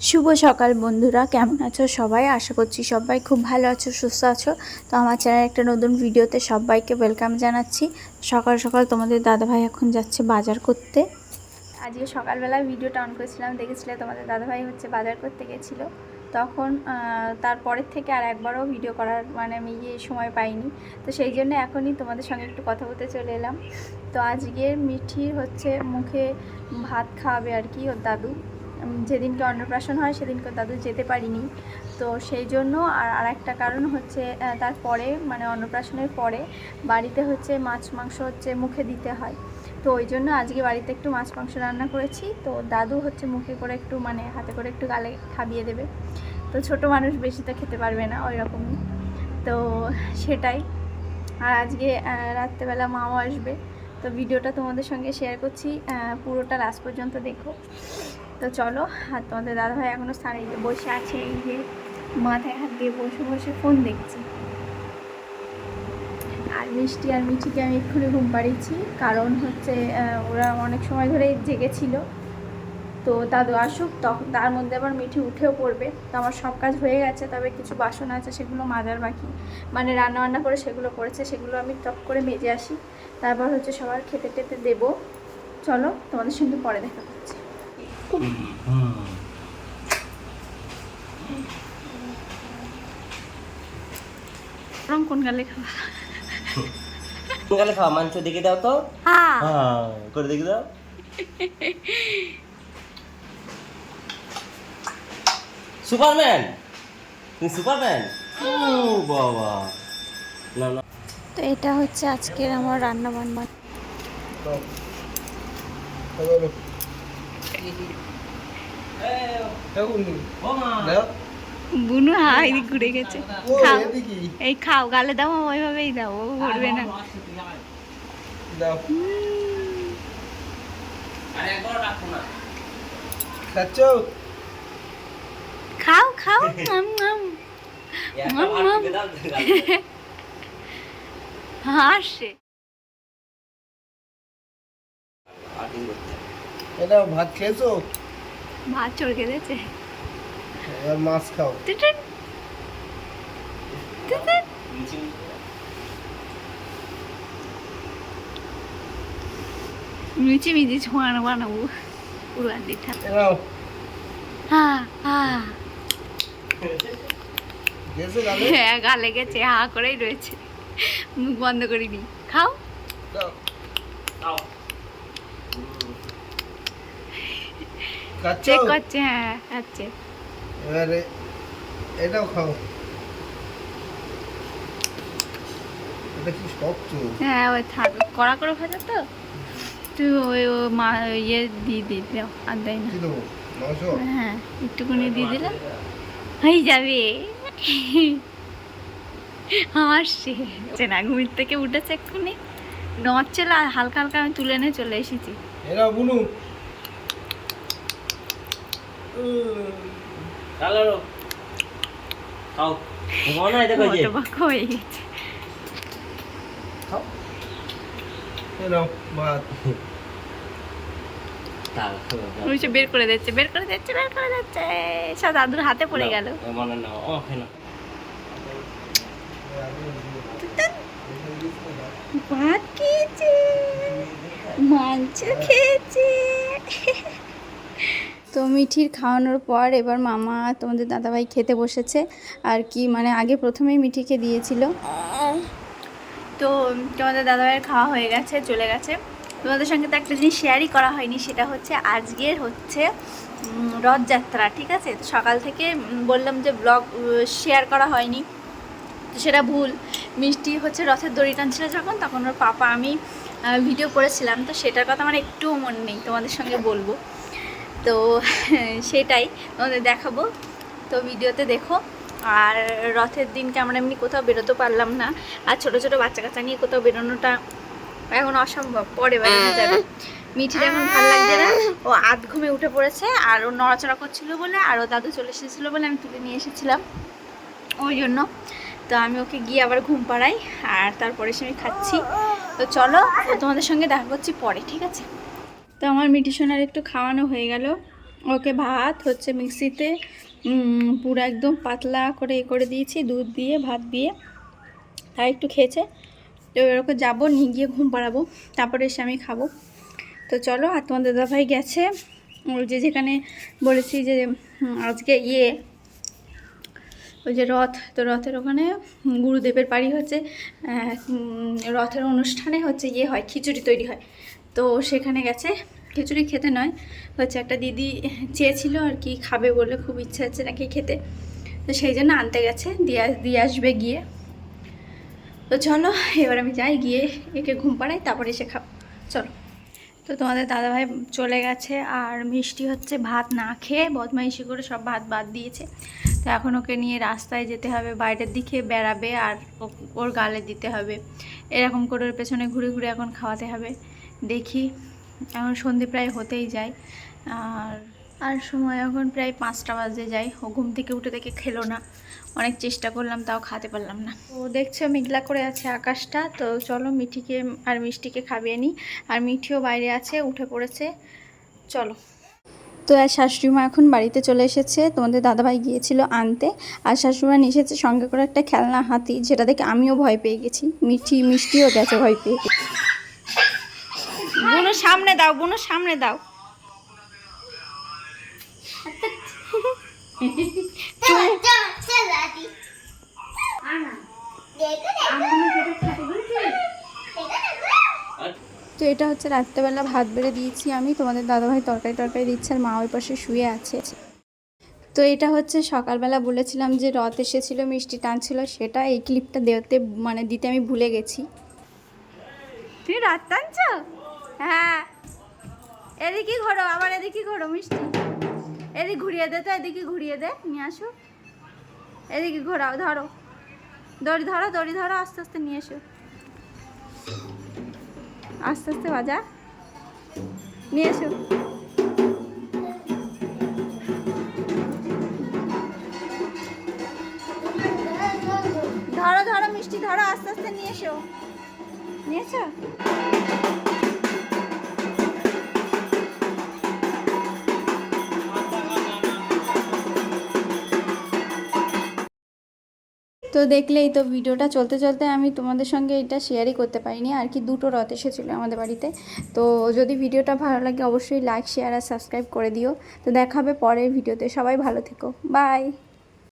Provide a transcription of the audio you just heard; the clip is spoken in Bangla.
শুভ সকাল বন্ধুরা, কেমন আছো সবাই? আশা করছি সবাই খুব ভালো আছো, সুস্থ আছো। তো আমার চ্যানেল একটা নতুন ভিডিওতে সবাইকে ওয়েলকাম জানাচ্ছি। সকাল সকাল তোমাদের দাদাভাই এখন যাচ্ছে বাজার করতে। আজকে সকালবেলা ভিডিওটা অন করেছিলাম, দেখেছিলে? তোমাদের দাদাভাই হচ্ছে বাজার করতে গেছিল। তখন তারপরের থেকে আর একবারও ভিডিও করার মানে আমি ইয়ে সময় পাইনি। তো সেই জন্য এখনই তোমাদের সঙ্গে একটু কথা বলতে চলে এলাম। তো আজকের মিঠির হচ্ছে মুখে ভাত খাওয়াবে আর কি ওর দাদু। যেদিনকে অন্নপ্রাশন হয় সেদিনকে দাদু যেতে পারিনি। তো সেই জন্য আর আরেকটা কারণ হচ্ছে তারপরে মানে অন্নপ্রাশনের পরে বাড়িতে হচ্ছে মাছ মাংস হচ্ছে মুখে দিতে হয়। তো ওই জন্য আজকে বাড়িতে একটু মাছ মাংস রান্না করেছি। তো দাদু হচ্ছে মুখে করে একটু মানে হাতে করে একটু গালে খাবিয়ে দেবে। তো ছোট মানুষ বেশি তো খেতে পারবে না, ওই রকমই। তো সেটাই। আর আজকে রাত্রেবেলা মাও আসবে। তো ভিডিওটা তোমাদের সঙ্গে শেয়ার করছি পুরোটা লাস্ট পর্যন্ত দেখো। তো চলো, আর তোমাদের দাদা ভাই এখনও এই বসে আছে, এই যে মাথায় হাত দিয়ে বসে বসে ফোন দেখছি। আর মিষ্টি আর মিঠিকে আমি এক্ষুনি ঘুম পাড়িয়েছি, কারণ হচ্ছে ওরা অনেক সময় ধরে জেগেছিল। তো দাদু আসুক তখন তার মধ্যে আবার মিঠি উঠেও পড়বে। তো আমার সব কাজ হয়ে গেছে তবে কিছু বাসন আছে সেগুলো মাজার বাকি। মানে রান্না বান্না করে সেগুলো করেছে সেগুলো আমি টপ করে মেজে আসি। তারপর হচ্ছে সবার খেতে টেতে দেবো। চলো তোমাদের সঙ্গে পরে দেখা করছি। রং কোন গালে খাওয়া গেলে খাওয়া মাংস দেখে দাও তো। হ্যাঁ। হ্যাঁ করে দেখে দাও। সুপারম্যান? তুমি সুপারম্যান? ও বাবা। না না। তো এটা হচ্ছে আজকের আমার রান্না বান্না বুনু হাই ঘুরে গেছে। খাও। এই খাও গালে দাও ওইভাবেই দাও ও ঘুরবে না। আরে একবার রাখো না। খাও খাও হাসে। এটা ভাত খেয়েছো? ভাত চড়কে দিয়েছে এবার মাছ খাও। মিচি মিচি ছোঁয়ানো বানাবো উড়ান দিঠা নাও। হা হা। খেয়েছো গালে হ্যাঁ গালে গেছে হা করেই রয়েছে। মুখ বন্ধ করিনি খাও। চেক করছে হ্যাঁ আচ্ছা এটাও খাও। এটা কি শক্ত? হ্যাঁ ওই থাক কড়া করে ভাজা তো? তুই ওই ও মা ইয়ে দিয়ে দিয়ে দাও আর দেয় না। হ্যাঁ একটুখানি দিয়ে দিলাম। হয়ে যাবে। হাসছে সে না ঘুমির থেকে উঠেছে এক্ষুনি। নড়ছিল আর হালকা হালকা আমি তুলে নিয়ে চলে এসেছি। এরা বুনু। হয়ে গেছে খাও এরাও ভাত দাও ওই সে বের করে দিচ্ছে বের করে দিচ্ছে বের করে দিচ্ছে। সব দাদুর হাতে পড়ে গেল। মনে ও ভাত খেয়েছে মাংস খেয়েছে। তো মিঠির খাওয়ানোর পর এবার মামা তোমাদের দাদাভাই খেতে বসেছে। আর কি মানে আগে প্রথমেই মিঠিকে দিয়েছিল। তো তোমাদের দাদাভাইয়ের খাওয়া হয়ে গেছে চলে গেছে। তোমাদের সঙ্গে তো একটা জিনিস শেয়ারই করা হয়নি, সেটা হচ্ছে আজকের হচ্ছে রথযাত্রা, ঠিক আছে? তো সকাল থেকে বললাম যে ব্লগ শেয়ার করা হয়নি। তো সেটা ভুল। মিষ্টি হচ্ছে রথের দড়ি টানছিল যখন, তখন ওর পাপা আমি ভিডিও করেছিলাম। তো সেটার কথা আমার একটুও মনে নেই, তোমাদের সঙ্গে বলব। তো সেটাই, তোমাদের দেখাবো। তো ভিডিওতে দেখো, আর রথের দিনকে আমরা এমনি কোথাও বেরোতে পারলাম না। আর ছোটো ছোটো বাচ্চা কাচ্চা নিয়ে কোথাও বেরোনোটা এখন অসম্ভব, পরে বেরোনো যাবে। মিঠির এখন ভালো লাগছে না। ও আধ ঘুমে উঠে পড়েছে আর ও নড়াচড়া করছিল বলে আর ও দাদু চলে এসেছিল বলে আমি তুলে নিয়ে এসেছিলাম। ওই জন্য। তো আমি ওকে গিয়ে আবার ঘুম পাড়াই আর তারপরে সে আমি খাচ্ছি। তো চলো তোমাদের সঙ্গে দেখা করছি পরে, ঠিক আছে? তো আমার মিটি সোনার একটু খাওয়ানো হয়ে গেল। ওকে ভাত হচ্ছে মিক্সিতে পুরো একদম পাতলা করে এ করে দিয়েছি, দুধ দিয়ে, ভাত দিয়ে। তাই একটু খেয়েছে। তো এরকম যাব, নিয়ে গিয়ে ঘুম পাড়াবো, তারপরে এসে আমি খাব। তো চলো, আর তোমার দাদাভাই গেছে। ওই যে যেখানে বলেছি যে আজকে ইয়ে ওই যে রথ, তো রথের ওখানে গুরুদেবের বাড়ি হচ্ছে রথের অনুষ্ঠানে হচ্ছে ইয়ে হয়, খিচুড়ি তৈরি হয়। তো সেখানে গেছে, খিচুড়ি খেতে নয়, হচ্ছে একটা দিদি চেয়েছিল আর কি, খাবে বলে খুব ইচ্ছা হচ্ছে নাকি খেতে। তো সেই জন্য আনতে গেছে, দিয়ে দিয়ে আসবে গিয়ে। তো চলো, এবার আমি যাই, গিয়ে একে ঘুম পাড়াই, তারপরে এসে খাব। চলো। তো তোমাদের দাদাভাই চলে গেছে, আর মিষ্টি হচ্ছে ভাত না খেয়ে বদমাইশি করে সব ভাত বাদ দিয়েছে। তো এখন ওকে নিয়ে রাস্তায় যেতে হবে, বাইরের দিকে বেড়াবে, আর ওর গালে দিতে হবে। এরকম করে ওর পেছনে ঘুরে ঘুরে এখন খাওয়াতে হবে। দেখি, এখন সন্ধে প্রায় হতেই যায়। আর আর সময় এখন প্রায় পাঁচটা বাজে যায়। ও ঘুম থেকে উঠে থেকে খেলো না। অনেক চেষ্টা করলাম তাও খাতে পারলাম না। ও দেখছ মেঘলা করে আছে আকাশটা তো চলো মিঠিকে আর মিষ্টিকে খাবিয়ে নিই। আর মিঠিও বাইরে আছে উঠে পড়েছে। চলো। তো আর শাশুড়িমা এখন বাড়িতে চলে এসেছে তোমাদের দাদাভাই গিয়েছিল আনতে। আর শাশুড়িমা নিয়ে এসেছে সঙ্গে করে একটা খেলনা হাতি যেটা দেখে আমিও ভয় পেয়ে গেছি। মিঠি মিষ্টিও গেছে ভয় পেয়ে বুনো সামনে দাও বুনো সামনে দাও। তো এটা হচ্ছে রাত্রেবেলা ভাত বেড়ে দিয়েছি আমি। তোমাদের দাদাভাই তরকারি টরকারি দিচ্ছে আর মা ওই পাশে শুয়ে আছে। তো এটা হচ্ছে সকালবেলা বলেছিলাম যে রথ এসেছিল, মিষ্টি টানছিল, সেটা এই ক্লিপটা দেওয়াতে মানে দিতে আমি ভুলে গেছি। তুমি রাত টানছ? হ্যাঁ। এদিকে ঘোরো, আবার এদিকে ঘোরো মিষ্টি। এদিকে ঘুরিয়ে দে তো, এদিকে ঘুরিয়ে দে, নিয়ে আসো। এদিকে ঘোরাও, ধরো। দড়ি ধরো দড়ি ধরো, আস্তে আস্তে নিয়ে এসো। আস্তে আস্তে বাজা। নিয়ে এসো। ধরো ধরো মিষ্টি ধরো আস্তে আস্তে নিয়ে এসো। নিয়েছো? তো দেখলেই তো ভিডিওটা চলতে চলতে আমি তোমাদের সঙ্গে এটা শেয়ারই করতে পারিনি। আর কি দুটো রথ এসেছিল আমাদের বাড়িতে। তো যদি ভিডিওটা ভালো লাগে অবশ্যই লাইক শেয়ার আর সাবস্ক্রাইব করে দিও। তো দেখাবে পরের ভিডিওতে। সবাই ভালো থেকো। বাই